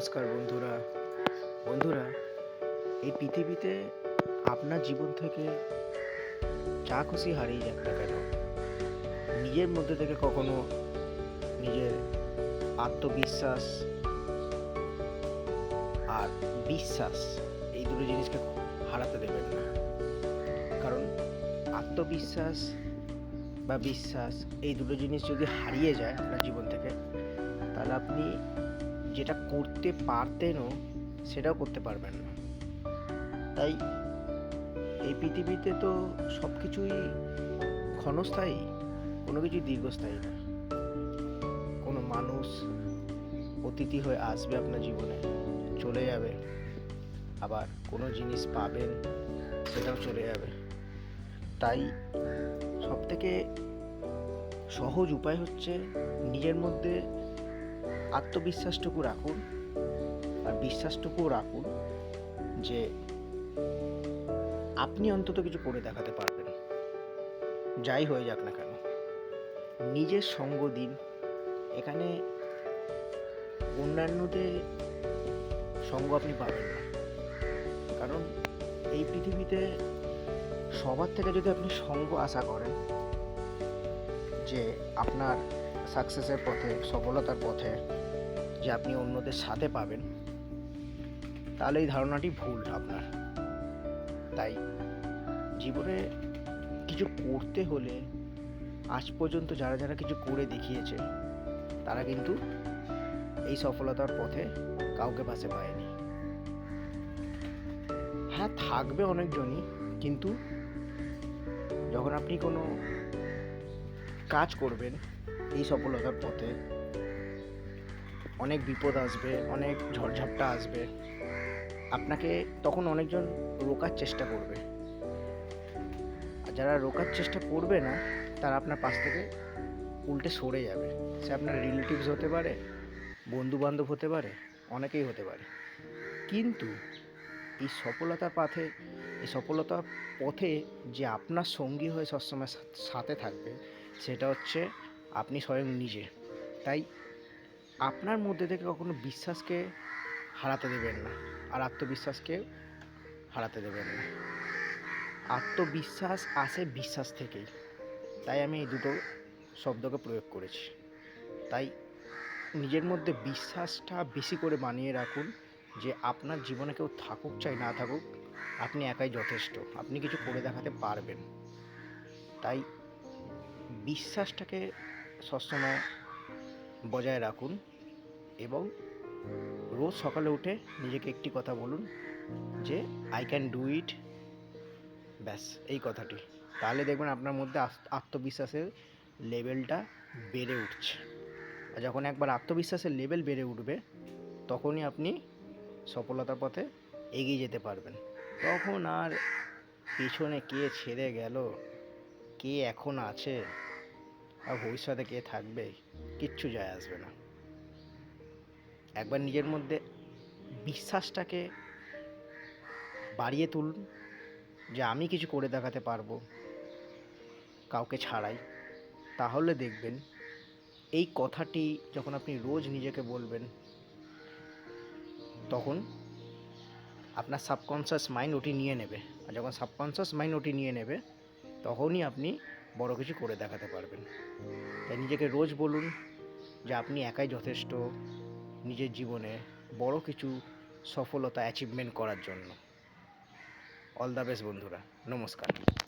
নমস্কার বন্ধুরা। বন্ধুরা, এই পৃথিবীতে আপনার জীবন থেকে যা খুশি হারিয়ে যাক না কেন, নিজের মধ্যে থেকে কখনো নিজের আত্মবিশ্বাস আর বিশ্বাস, এই দুটো জিনিসকে হারাতে দেবেন না। কারণ আত্মবিশ্বাস বা বিশ্বাস, এই দুটো জিনিস যদি হারিয়ে যায় আপনার জীবন থেকে, তাহলে আপনি যেটা করতে পারতেনও সেটাও করতে পারবেন না। তাই এই পৃথিবীতে তো সব কিছুই ক্ষণস্থায়ী, কোনো কিছুই দীর্ঘস্থায়ী না। কোনো মানুষ অতিথি হয়ে আসবে আপনার জীবনে, চলে যাবে। আবার কোনো জিনিস পাবেন, সেটাও চলে যাবে। তাই সব থেকে সহজ উপায় হচ্ছে নিজের মধ্যে আত্মবিশ্বাসটুকু রাখুন আর বিশ্বাসটুকুও রাখুন যে আপনি অন্তত কিছু করে দেখাতে পারবেন। যাই হয়ে যাক না কেন। নিজের সঙ্গ দিন। এখানে অন্যান্যদের সঙ্গ আপনি পাবেন না। কারণ এই পৃথিবীতে সবার থেকে যদি আপনি সঙ্গ আশা করেন যে আপনার সাকসেসের পথে, সফলতার পথে যে আপনি অন্যদের সাথে পাবেন, তাহলে এই ধারণাটি ভুল আপনার। তাই জীবনে কিছু করতে হলে আজ পর্যন্ত যারা যারা কিছু করে দেখিয়েছে, তারা কিন্তু এই সফলতার পথে কাউকে পাশে পায়নি। হ্যাঁ থাকবে অনেকজনই, কিন্তু যখন আপনি কোনো কাজ করবেন এই সফলতার পথে অনেক বিপদ আসবে, অনেক ঝড়ঝাপটা আসবে। আপনাকে তখন অনেকজন রোকার চেষ্টা করবে। আর যারা রোকার চেষ্টা করবে না, তারা আপনার পাশ থেকে উল্টে সরে যাবে। সে আপনার রিলেটিভস হতে পারে বন্ধু বান্ধব হতে পারে, অনেকেই হতে পারে। কিন্তু এই সফলতার পথে, এই সফলতার পথে যে আপনার সঙ্গী হয়ে সবসময় সাথে থাকবে, সেটা হচ্ছে আপনি স্বয়ং নিজে। তাই আপনার মধ্যে থেকে কখনো বিশ্বাসকে হারাতে দেবেন না। আর আত্মবিশ্বাসকে হারাতে দেবেন না। আত্মবিশ্বাস আসে বিশ্বাস থেকেই। তাই আমি এই দুটো শব্দকে প্রয়োগ করেছি। তাই নিজের মধ্যে বিশ্বাসটা বেশি করে বানিয়ে রাখুন যে আপনার জীবনে কেউ থাকুক চাই না থাকুক, আপনি একাই যথেষ্ট। আপনি কিছু করে দেখাতে পারবেন। তাই বিশ্বাসটাকে সবসময় বজায় রাখুন। এবং রোজ সকালে উঠে নিজেকে একটি কথা বলুন যে আই ক্যান ডু ইট ব্যাস, এই কথাটি। তাহলে দেখবেন আপনার মধ্যে আত্মবিশ্বাসের লেভেলটা বেড়ে উঠছে। আর যখন একবার আত্মবিশ্বাসের লেভেল বেড়ে উঠবে, তখনই আপনি সফলতার পথে এগিয়ে যেতে পারবেন। তখন আর পেছনে কে ছেড়ে গেল, কে এখন আছে, আর ভবিষ্যতে কে থাকবে, কিচ্ছু যায় আসবে না। একবার নিজের মধ্যে বিশ্বাসটাকে বাড়িয়ে তুলুন যে আমি কিছু করে দেখাতে পারব, কাউকে ছাড়াই। তাহলে দেখবেন এই কথাটি যখন আপনি রোজ নিজেকে বলবেন, তখন আপনার সাবকনসিয়াস মাইন্ড ওটি নিয়ে নেবে। আর যখন সাবকনসিয়াস মাইন্ড ওটি নিয়ে নেবে, তখনই আপনি বড় কিছু করে দেখাতে পারবেন। তাই নিজেকে রোজ বলুন যে আপনি একাই যথেষ্ট নিজের জীবনে বড় কিছু সফলতা অ্যাচিভমেন্ট করার জন্য। অল দ্য বেস্ট বন্ধুরা। নমস্কার।